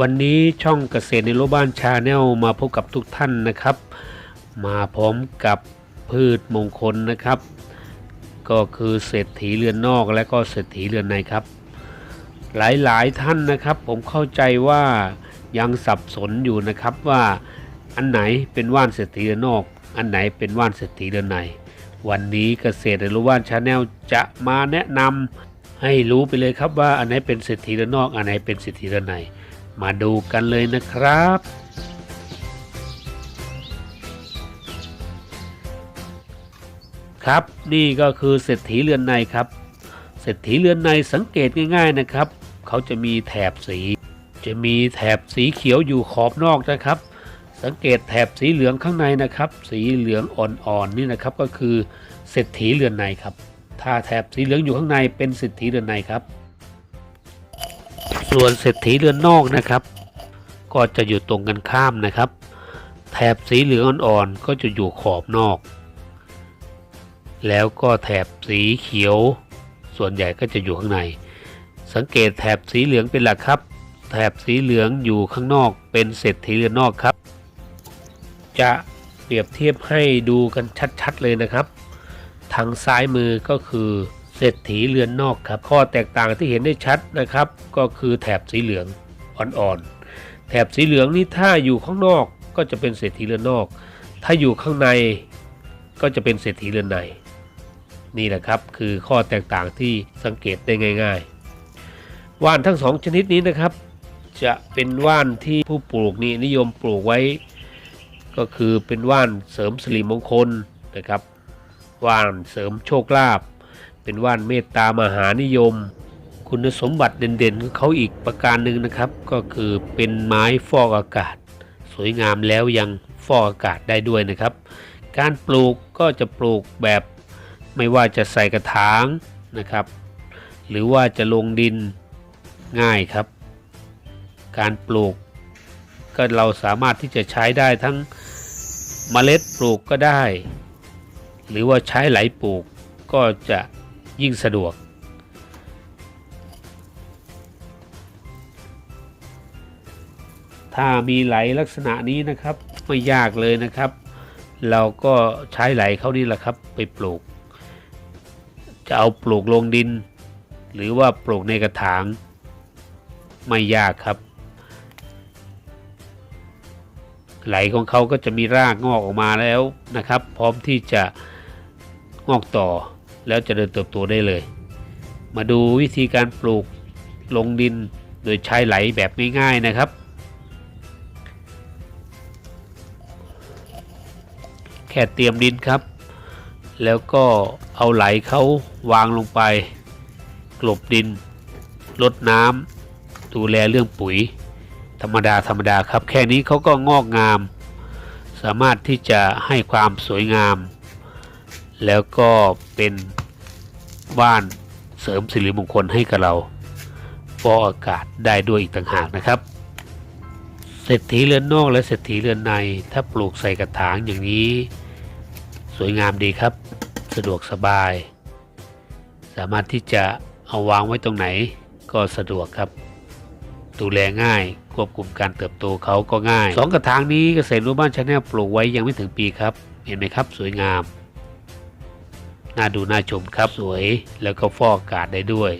วันนี้ช่องเกษตรในโลบ้านชาแนลมาพบกับทุกท่านนะครับ มาพร้อมกับพืชมงคลนะครับ ก็คือเศรษฐีเรือนนอกและก็เศรษฐีเรือนในครับ หลายๆท่านนะครับ ผมเข้าใจว่ายังสับสนอยู่นะครับว่าอันไหนเป็นว่านเศรษฐีเรือนนอก อันไหนเป็นว่านเศรษฐีเรือนใน วันนี้เกษตรในโลบ้านชาแนลจะมาแนะนำให้รู้ไปเลยครับว่าอันไหนเป็นเศรษฐีเรือนนอก อันไหนเป็นเศรษฐีเรือนใน มาดูกันเลยนะครับ ครับนี่ก็คือเศรษฐีเรือนในครับ เศรษฐีเรือนในสังเกตง่าย ๆนะครับ เขาจะมีแถบสี จะมีแถบสีเขียวอยู่ขอบนอกนะครับ สังเกตแถบสีเหลืองข้างในนะครับ สีเหลืองอ่อนๆนี่นะครับก็คือเศรษฐีเรือนในครับ ถ้าแถบสีเหลืองอยู่ข้างในเป็นเศรษฐีเรือนในครับ ส่วนเศรษฐีเรือนนอกนะครับ ก็จะอยู่ตรงกันข้ามนะครับ แถบสีเหลืองอ่อนๆก็จะอยู่ขอบนอก แล้วก็แถบสีเขียว ส่วนใหญ่ก็จะอยู่ข้างใน สังเกตแถบสีเหลืองเป็นหลักครับ แถบสีเหลืองอยู่ข้างนอกเป็นเศรษฐีเรือนนอกครับ จะเปรียบเทียบให้ดูกันชัดๆเลยนะครับ ทางซ้ายมือก็คือ เศรษฐีเรือนนอกครับ ข้อแตกต่างที่เห็นได้ชัดนะครับ ก็คือแถบสีเหลืองอ่อนๆ แถบสีเหลืองนี่ถ้าอยู่ข้างนอกก็จะเป็นเศรษฐีเรือนนอก ถ้าอยู่ข้างในก็จะเป็นเศรษฐีเรือนใน นี่แหละครับคือข้อแตกต่างที่สังเกตได้ง่าย ๆ ว่านทั้งสองชนิดนี้นะครับ จะเป็นว่านที่ผู้ปลูกนี่นิยมปลูกไว้ ก็คือเป็นว่านเสริมสิริมงคลนะครับ ว่านเสริมโชคลาภ เป็นว่านเมตตามหานิยม คุณสมบัติเด่นๆของเขาอีกประการหนึ่งนะครับ ก็คือเป็นไม้ฟอกอากาศ สวยงามแล้วยังฟอกอากาศได้ด้วยนะครับ การปลูกก็จะปลูกแบบไม่ว่าจะใส่กระถางนะครับ หรือว่าจะลงดินง่ายครับ การปลูก ก็เราสามารถที่จะใช้ได้ทั้งเมล็ดปลูกก็ได้ หรือว่าใช้ไหลปลูกก็จะ ยิ่งสะดวก ถ้ามีไหลลักษณะนี้นะครับ ไม่ยากเลยนะครับ เราก็ใช้ไหลเขานี่แหละครับ ไปปลูก จะเอาปลูกลงดิน หรือว่าปลูกในกระถาง ไม่ยากครับ ไหลของเขาก็จะมีรากงอกออกมาแล้วนะครับ พร้อมที่จะงอกต่อ แล้วจะเดินเติบโตได้เลย มาดูวิธีการปลูกลงดินโดยใช้ไหลแบบง่ายๆนะครับ แค่เตรียมดินครับ แล้วก็เอาไหลเขาวางลงไป กลบดินลดน้ำดูแลเรื่องปุ๋ย ธรรมดาธรรมดาครับ แค่นี้เขาก็งอกงาม สามารถที่จะให้ความสวยงาม แล้วก็เป็นบ้านเสริมสิริมงคลให้กับเราฟอกอากาศได้ด้วยอีกต่างหากนะครับเศรษฐีเรือนนอกและเศรษฐีเรือนใน ถ้าปลูกใส่กระถางอย่างนี้ สวยงามดีครับ สะดวกสบาย สามารถที่จะเอาวางไว้ตรงไหนก็สะดวกครับ ดูแลง่ายควบคุมการเติบโตเขาก็ง่ายสองกระถางนี้เกษตรรู้บ้านชาแนลปลูกไว้ยังไม่ถึงปีครับ เห็นไหมครับ สวยงาม น่าดูน่าชมครับสวย แล้วก็ฟอกอากาศได้ด้วย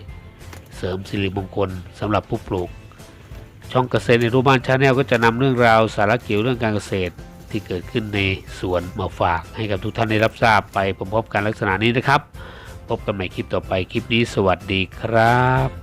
เสริมสิริมงคลสำหรับผู้ปลูก ช่องเกษตรในรูปบ้านชาแนลก็จะนำเรื่องราวสาระเกี่ยวเรื่องการเกษตรที่เกิดขึ้นในสวนมาฝากให้กับทุกท่านได้รับทราบไปพร้อมๆกันลักษณะนี้นะครับ พบกันใหม่คลิปต่อไปคลิปนี้สวัสดีครับ